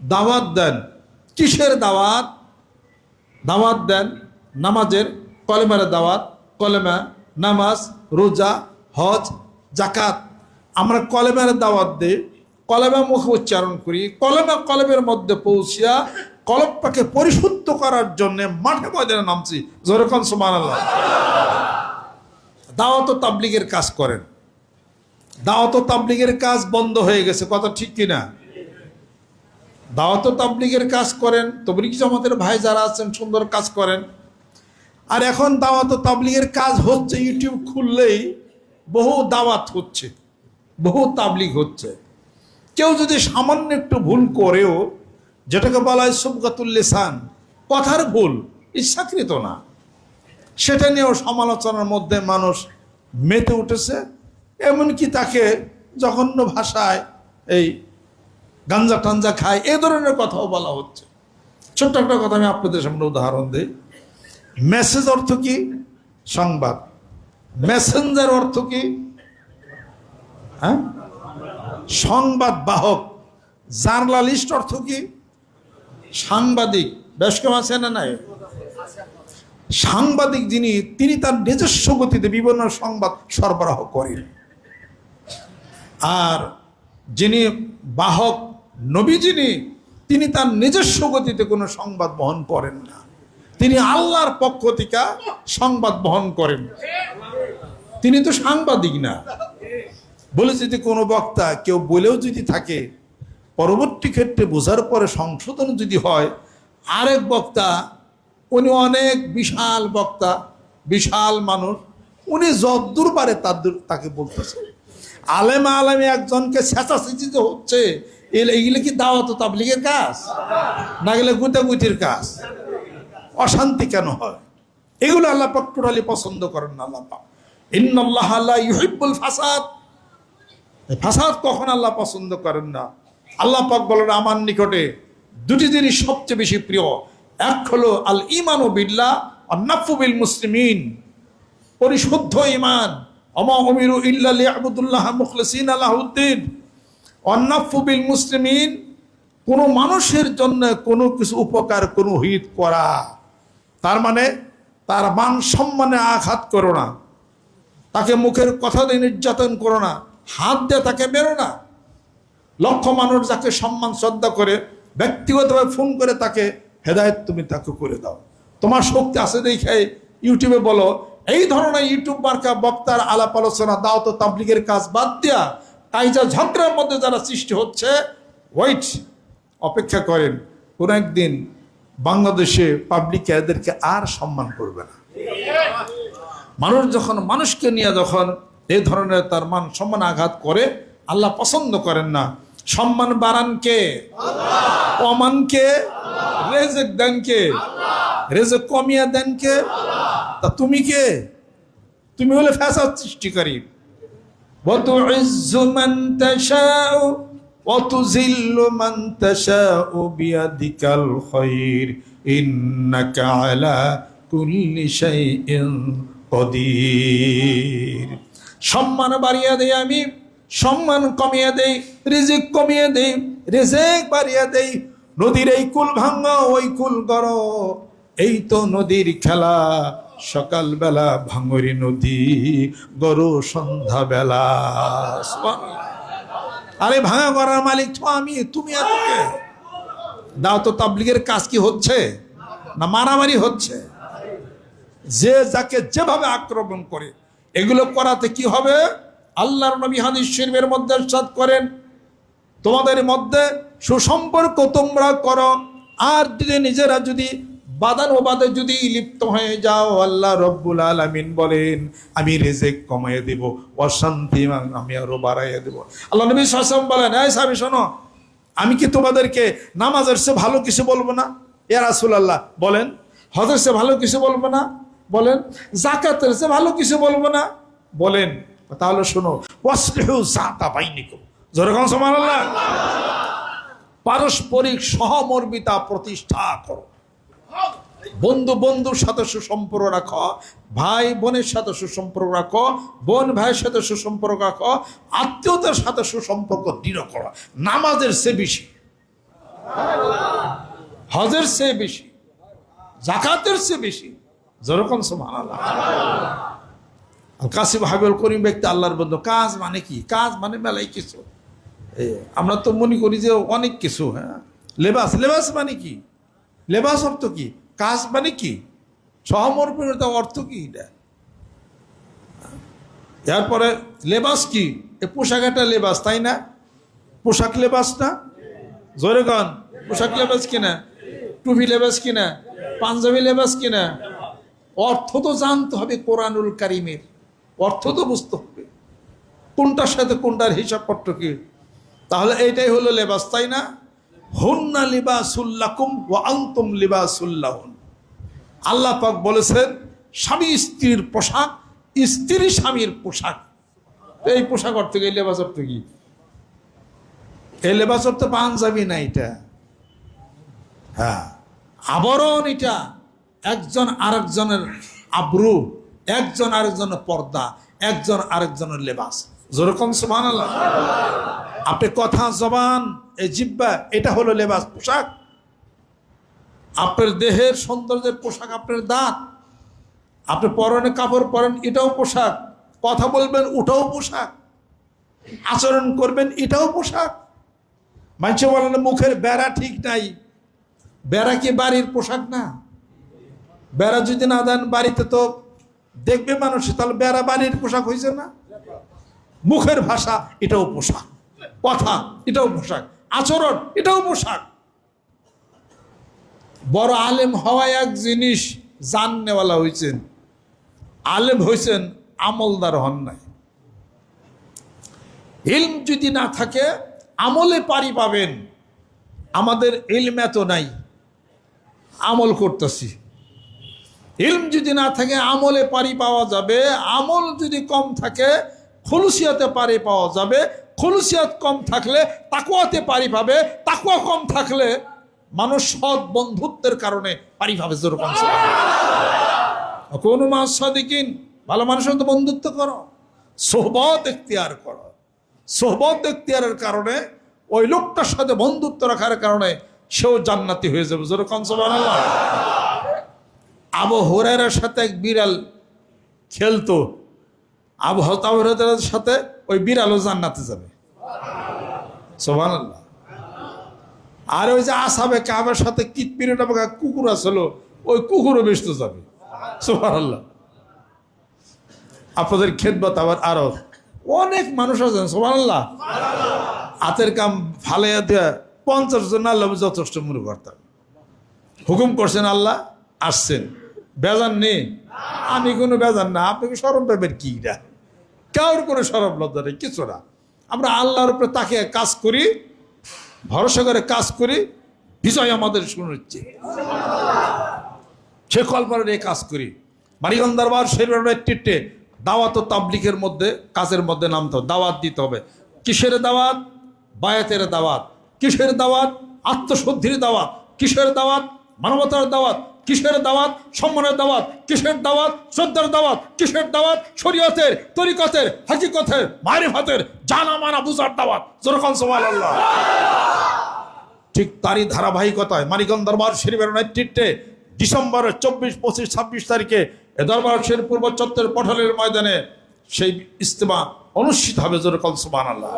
দাওয়াত দেন। কিসের দাওয়াত? দাওয়াত দেন নামাজের কলেমার দাওয়াত, কলেমা, নামাজ, রোজা, হজ জাকাত আমরা কলেমার দাওয়াত দিই, কলেমা মুখ উচ্চারণ করি, কলেমা কলেমের মধ্যে পৌঁছিয়া কলমটাকে পরিশুদ্ধ করার জন্য মাঠে ময়দানে নামছি। যেরকম সুমান আল্লাহ দাওয়াত তাবলিগের কাজ করেন। দাওয়াত তাবলিগের কাজ বন্ধ হয়ে গেছে, কথা ঠিক কিনা? দাওয়াত তাবলিগের কাজ করেন, তবলিগ জামাতের ভাই যারা আছেন সুন্দর কাজ করেন। আর এখন দাওয়াত তাবলিগের কাজ হচ্ছে, ইউটিউব খুললেই বহু দাওয়াত হচ্ছে, বহু তাবলিগ হচ্ছে। কেউ যদি সামান্য একটু ভুল করেও, যেটাকে বলা হয় সুবগাতুল্লিসান কথার ভুল, ইচ্ছাকৃত না, সেটা নিয়েও সমালোচনার মধ্যে মানুষ মেতে উঠেছে। এমনকি তাকে জঘন্য ভাষায় এই গাঞ্জা টাঞ্জা খায়, এ ধরনের কথাও বলা হচ্ছে। ছোট্ট একটা কথা আমি আপনাদের সামনে উদাহরণ দিই। মেসেজ অর্থ কি? সংবাদ। মেসেঞ্জার অর্থ কি? হ্যাঁ? সংবাদ বাহক। জার্নালিস্ট অর্থ কি? সাংবাদিক। বেশ কেউ আছে না নাই? সাংবাদিক যিনি, তিনি তার নিজস্ব গতিতে বিভিন্ন সংবাদ সরবরাহ করেন। আর যিনি বাহক নবী যিনি তিনি তার নিজস্ব গতিতে কোনো সংবাদ বহন করেন না। তিনি আল্লাহর পক্ষ থেকে সংবাদ বহন করেন। তিনি তো সাংবাদিক না। বলে যদি কোনো বক্তা কেউ বলেও যদি থাকে, পরবর্তী ক্ষেত্রে বোঝার পরে সংশোধন যদি হয়, আরেক বক্তা, উনি অনেক বিশাল বক্তা, বিশাল মানুষ, উনি যদ্দূর পারে তাদ্দূর তাকে বলতেছে আলেমা আলেমে একজনকে যে হচ্ছে এগুলো কি দাওয়াত তাবলিগের কাজ? না গেলে গুতাগুতির কাজ? অশান্তি কেন হয়? এগুলো আল্লাহ পাক টোটালি পছন্দ করেন না আল্লাহ পাক। ইন্নাল্লাহ আল্লাহ ইউহিব্বুল ফাসাদ। ফাসাদ কখন আল্লাহ পছন্দ করেন না? আল্লাহ পাক বলেন, আমার নিকটে দুটি জিনিস সবচেয়ে বেশি প্রিয়। এক হলো আল ইমান ও বিল্লাহ অন্নাফু বিল মুসলিমিন। পরিশুদ্ধ ইমান অমা অমিরু ইল্লা বিল মুসলিমিন, কোনো মানুষের জন্য কোনো কিছু উপকার, কোনো হিত করা। তার মানে তার মান সম্মানে আঘাত করো না। তাকে মুখের কথা দিয়ে নির্যাতন করো না। হাত দিয়ে তাকে বেরো না। লক্ষ মানুষ যাকে সম্মান, শ্রদ্ধা করে, ব্যক্তিগতভাবে ফোন করে তাকে হেদায়ত তুমি তাকে করে দাও। তোমার শক্তি আছে দেখে ইউটিউবে বলো এই ধরনের ইউটিউব মার্কা বক্তার আলাপ আলোচনা দাও তো তাবলিগের কাজ বাদ দিয়া কাইজা ঝগড়ার মধ্যে যারা সৃষ্টি হচ্ছে ওয়েট অপেক্ষা করেন। কোনো একদিন বাংলাদেশে পাবলিক এদেরকে আর সম্মান করবে না। মানুষ যখন মানুষকে নিয়ে যখন এই ধরনের তার মান সম্মান আঘাত করে, আল্লাহ পছন্দ করেন না। সম্মান বাড়ান কে? কমান কে? রেজেক দেন কে? রেজেক কমিয়া দেন কে তা তুমি কে তুমি হলে ফ্যাসাদ সৃষ্টিকারী وتعز من تشاء وتذل من تشاء بيدك الخير إنك على كل شيء قدير সম্মান বাড়িয়ে দেই আমি সম্মান কমিয়ে দেই রিজিক কমিয়ে দেই রিজিক বাড়িয়ে দেই নদীর এই কুল ভাঙ্গা ওই কুল করো এই তো নদীর খেলা, সকালবেলা ভাঙরি নদী, গরু সন্ধ্যাবেলা। আরে ভাঙা করার মালিক তো আমি, তুমি আর দাও তো তাবলিগের কাজ কি হচ্ছে? না মারামারি হচ্ছে? যে যাকে যেভাবে আক্রমণ করে, এগুলো করাতে কি হবে? আল্লাহর নবী হাদিস শরীফের মধ্যে সাদ করেন, তোমাদের মধ্যে সুসম্পর্ক তোমরা করো, আর যদি নিজেরা যদি বাদান বাদে যদি লিপ্ত হয়ে যাও, আল্লাহ রব্বুল আলামিন বলেন, আমি রেজেক কমাইয়ে দেব, অশান্তি আমি আরও বাড়াইয়ে দেব। আল্লাহ নবী সাসম বলেন, এই সাবি শোনো, আমি কি তোমাদেরকে নামাজের সে ভালো কিছু বলব না? এ রাসুল আল্লাহ বলেন, হজের সে ভালো কিছু বলব না? বলেন জাকাতের সে ভালো কিছু বলব না? বলেন, তাহলে শোনো যেরকম সমান আল্লাহ পারস্পরিক সহমর্মিতা প্রতিষ্ঠা করো। বন্ধু বন্ধুর সাথে সুসম্পর্ক রাখো, ভাই বোনের সাথে সুসম্পর্ক রাখো, বোন ভাইয়ের সাথে সুসম্পর্ক রাখো, আত্মীয়তার সাথে সুসম্পর্ক দৃঢ় করো। নামাজের সে বেশি। হজের চেয়ে বেশি। জাকাতের চেয়ে বেশি। যেরকম সমান কাসিম হাবিবুল করিম ব্যক্তি আল্লাহর বন্ধু। কাজ মানে কি? কাজ মানে মেলাই কিছু। আমরা তো মনে করি যে অনেক কিছু হ্যাঁ? লেবাস। লেবাস মানে কি? লেবাস অর্থ কি? কাজ মানে কি? সহমর্মিতা অর্থ কি এটা? এরপরে লেবাস কি? এ পোশাক একটা লেবাস, তাই না? পোশাক লেবাস না? জোরে গান, পোশাক লেবাস কিনা টুপি লেবাস কিনা পাঞ্জাবি লেবাস কিনা অর্থ তো জানতে হবে কোরআনুল কারিমের। অর্থ তো বুঝতে হবে। কোনটার সাথে কোনটার হিসাবপত্র কি? তাহলে এইটাই হলো লেবাস, তাই না? হুন্না লিবাসুল্লাকুম ও আন্তুম লিবাসুল্লাহুন আল্লাহ পাক বলেছেন, স্বামী স্ত্রীর পোশাক, স্ত্রী স্বামীর পোশাক। এই পোশাক অর্থ এই লেবাস অর্থ কি? এই লেবাস অর্থ পাঞ্জাবি না এটা? হ্যাঁ আবরণ এটা। একজন আরেকজনের আব্রু, একজন আরেকজনের পর্দা, একজন আরেকজনের লেবাস। যেরকম সমান আপনি কথা, জবান, এই জিব্বা, এটা হলো লেবাস পোশাক। আপনার দেহের সৌন্দর্যের পোশাক আপনার দাঁত। আপনি পরনে কাপড় পরেন, এটাও পোশাক। কথা বলবেন, ওটাও পোশাক। আচরণ করবেন, এটাও পোশাক। মানুষ বলেন মুখের বেড়া ঠিক নাই। বেড়া কি বাড়ির পোশাক না? বেড়া যদি না দেন বাড়িতে তো দেখবে মানুষ, তাহলে বেড়া বাড়ির পোশাক হয়েছে না? মুখের ভাষা, এটাও পোশাক। কথা, এটাও পোশাক। আচরণ, এটাও পোশাক। বড় আলেম হওয়া এক জিনিস, জাননেওয়ালা হয়েছেন আলেম হয়েছেন আমলদার হন নাই। ইলম যদি না থাকে, আমলে পারি পাবেন। আমাদের ইলম এত নাই, আমল করতেছি। ইলম যদি না থাকে, আমলে পারি পাওয়া যাবে। আমল যদি কম থাকে, খুলুসিয়াতে পারি পাওয়া যাবে। খুলুসিয়াত কম থাকলে তাকুয়াতে পারি পাবে। তাকুয়া কম থাকলে মানুষ সৎ বন্ধুত্বের কারণে পারি পাবে যেরকম কোনো মাস সাদিকিন, ভালো মানুষের তো বন্ধুত্ব করো, সোহবত এখতিয়ার করো। সোহবত এখতিয়ারের কারণে ওই লোকটার সাথে বন্ধুত্ব রাখার কারণে সেও জান্নাতি হয়ে যাবে যেরকম সুবহানাল্লাহ। আবু হুরায়রার সাথে এক বিড়াল খেলতো। আবু হতাবরের সাথে ওই বিড়ালও জান্নাতে যাবে। সুবহানাল্লাহ। আর ওই যে আসাবে কাবের সাথে কিতপিরে কুকুর আসলো ওই কুকুরও বেসতে যাবে। সুবহানাল্লাহ। আপনাদের খেদমত আবার আরও। অনেক মানুষ আছেন, সুবহানাল্লাহ। হাতের কাম দেয়া পঞ্চাশ জন আল্লাহ যথেষ্ট মনে করতাম। হুকুম করছেন, আল্লাহ, আসছেন। বেজান নেই। আমি কোনো বেজান না। আপনাকে সরম পাবেন কি কারোর কোনো সরম লজ্জা নেই, কিছু না। আমরা আল্লাহর উপরে তাকে কাজ করি ভরসা করে কাজ করি, বিজয় আমাদের শুনেছে। সে কল্পনার এই কাজ করি। মারিগঞ্জ দরবার টিটে দাওয়াত ও তাবলিকের মধ্যে, কাজের মধ্যে নামতে হবে, দাওয়াত দিতে হবে। কিসের দাওয়াত? বায়াতের দাওয়াত। কিসের দাওয়াত? আত্মশুদ্ধির দাওয়াত। কিসের দাওয়াত? মানবতার দাওয়াত। কিসের দাওয়াত? সম্মানের দাওয়াত। কিসের দাওয়াত? শ্রদ্ধার দাওয়াত। কিসের দাওয়াত? শরীয়তের, তরিকতের, হাকিকতের, মারিফাতের জানা মানা বুঝার দাওয়াত। যেরকম সবাই আল্লাহ ঠিক তারই ধারাবাহিকতায় মানিকন দরবার শরীফের নেতৃত্বে ডিসেম্বরের চব্বিশ, পঁচিশ, ছাব্বিশ তারিখে এ দরবার শরীফ পূর্ব চত্বরের পটলের ময়দানে সেই ইস্তেমা অনুষ্ঠিত হবে জোরকল সুবান আল্লাহ